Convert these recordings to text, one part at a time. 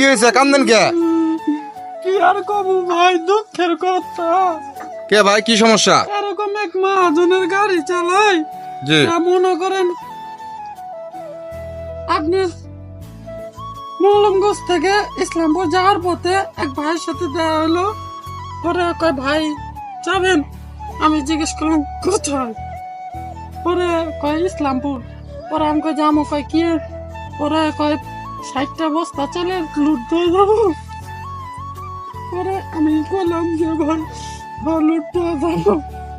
কি হয়েছে? কান্দেন কে? কি আর কবু ভাই? দুঃখের কথা। কে ভাই? কি সমস্যা? এরকম এক মহাজনের গাড়ি চালাই। জি। মনে করেন আপনি মৌলমগঞ্জ থেকে ইসলামপুর যাওয়ার পথে এক ভাইয়ের সাথে দেখা হলো। পরে কয় ভাই যাবেন? আমি জিজ্ঞেস করলাম কোথায়? পরে কয় ইসলামপুর। পরে আমি কয় যাব কয় কি? পরে কয় ষাটটা বস্তা চলে লুট দিয়ে যাব। পরে আমি বললাম যে, ভাই ভাই, লুট দিয়ে যাব।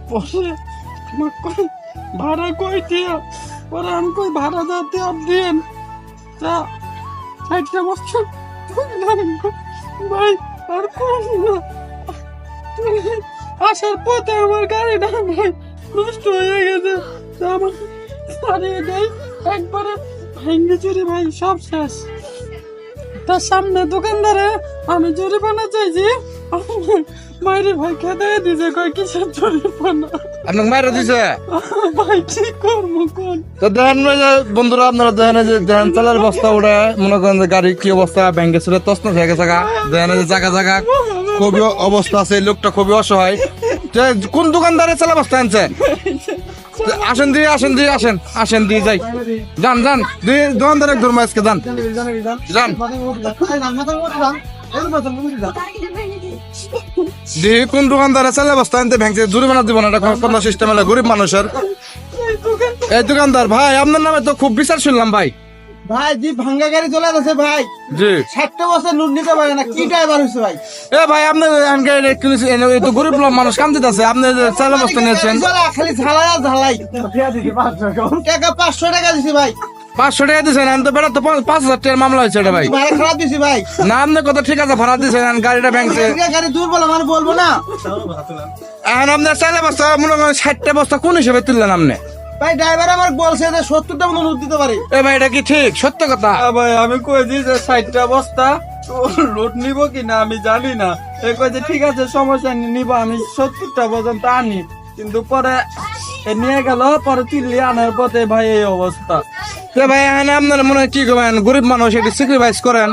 পরে কয়, ভাড়া কই দিয়া? পরে আমি কই, ভাড়া যাতে আপনি দিন তা ষাটটা বছর ভাই, আর আসার পথে আমার গাড়িটা ভাই নষ্ট হয়ে গেছে। আমার সারিয়ে দেয়। একবারে ভেঙে চুরি ভাই সব শেষ। তার সামনে দোকানদারে আমি জরিমানা চাইছি মায়ের ভাই খেতে দিছে কয় কিসের জরিমানা? আপনাকে মায়েরা দিছে ভাই কি করব কোন? তো দেখেন বন্ধুরা আপনারা দেখেন যে দেখেন চালের বস্তা উঠে মনে করেন যে গাড়ি কি অবস্থা ব্যাংকে ছিল তসন হয়ে গেছে। দেখেন যে জায়গা জায়গা খুবই অবস্থা আছে লোকটা খুবই অসহায়। যে কোন দোকানদারে চালা বস্তা আনছে? তো আসেন দিয়ে আসেন দিয়ে, আসেন আসেন দিয়ে যাই। যান যান দিয়ে দোকানদার ধর্ম আজকে, যান। যান। দিয়ে কোন দোকানদারে চালা বস্তা আনতে ভেঙছে, জরিমানা দিব না কোন সিস্টেম হলে গরিব মানুষের। এই দোকানদার, ভাই, আপনার নামে তো খুব বিচার শুনলাম, ভাই। ভাই জি ভাঙ্গা গাড়ি চলে যাচ্ছে ভাই। জি। ষাটটা বছর লুট নিতে পারে না কি ড্রাইভার হয়েছে ভাই? এ ভাই আপনি তো গরিব লোক মানুষ কাম দিতেছে আপনি যে চাল বস্তা নিয়েছেন। চলা, খালি ঝালাই আর ঝালাই। টাকা পাঁচশো টাকা। দিছি ভাই। পাঁচশো টাকা দিয়েছেন আমি তো বেড়া তো পাঁচ পাঁচ হাজার টাকার মামলা হয়েছে এটা ভাই। ভাড়া খারাপ দিছি ভাই। না আপনি কত ঠিক আছে ভাড়া দিয়েছেন গাড়িটা ভেঙছে। ভাঙ্গা গাড়ি দুর্বল আমার বলব না। এখন আপনার চাল বস্তা মনে করেন ষাটটা বস্তা কোন হিসেবে তুললেন আপনি? ভাই ড্রাইভার আমার বলছে যে সত্তরটা মতো লুট দিতে পারে। এ ভাই এটা কি ঠিক? সত্য কথা? ভাই আমি দিই যে ষাটটা বস্তা লোড নিব কি না আমি জানি না। এ যে ঠিক আছে সমস্যা নিব আমি সত্তরটা পর্যন্ত আনি। কিন্তু পরে নিয়ে গেল পরে তিল্লি আনার পথে ভাই এই অবস্থা। এ ভাই এখন আপনার মনে হয় কি করবেন গরিব মানুষ এটি স্যাক্রিফাইস করেন।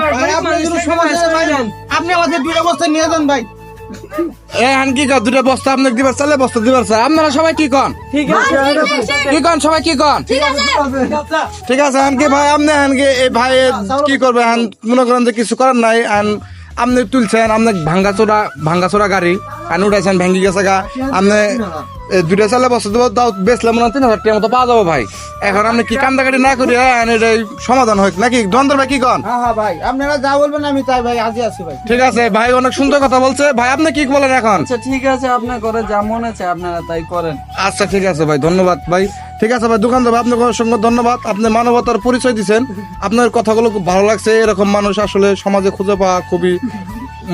আপনি আমাদের দুটো বস্তা নিয়ে যান ভাই। এখন কি কর? দুটা বস্তা আপনাকে দিবার চালে বস্তা দিবার চাই। আপনারা সবাই কি কন? কি কন? সবাই কি কন? ঠিক আছে। আনকি ভাই আপনি আনকি এই ভাই কি করবে? এখন মনে করেন যে কিছু করার নাই। এখন আপনি তুলছেন আপনি ভাঙ্গাচোরা ভাঙ্গাচোরা গাড়ি। আন উঠাইছেন ভেঙ্গি গেছে গা। আপনি দুইটা চালে বসে দেবো তাও বেচলে মনে হয় তিন হাজার টাকার মতো পাওয়া যাব ভাই। এখন আপনি কি কান্দাকাটি না করি এটাই সমাধান হোক। নাকি? দ্বন্দ্ব ভাই কি কন? হ্যাঁ হ্যাঁ ভাই। আপনারা যা বলবেন আমি তাই ভাই আজই আছি ভাই। ঠিক আছে ভাই অনেক সুন্দর কথা বলছে। ভাই আপনি কি বলেন এখন? আচ্ছা ঠিক আছে আপনার করে যা মনে আছে আপনারা তাই করেন। আচ্ছা ঠিক আছে ভাই ধন্যবাদ ভাই। ঠিক আছে ভাই দোকানদার ভাই আপনাকে অসংখ্য ধন্যবাদ। আপনি মানবতার পরিচয় দিচ্ছেন আপনার কথাগুলো খুব ভালো লাগছে। এরকম মানুষ আসলে সমাজে খুঁজে পাওয়া খুবই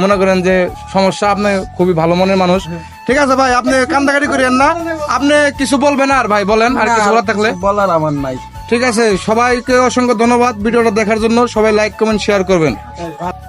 মনে করেন যে সমস্যা আপনি খুবই ভালো মনের মানুষ। ঠিক আছে ভাই আপনি কান্দাকাটি করিয়েন না। আপনি কিছু বলবেন আর ভাই বলেন আর কিছু বলার থাকলে। বলার আমার নাই। ঠিক আছে সবাইকে অসংখ্য ধন্যবাদ ভিডিওটা দেখার জন্য। সবাই লাইক কমেন্ট শেয়ার করবেন।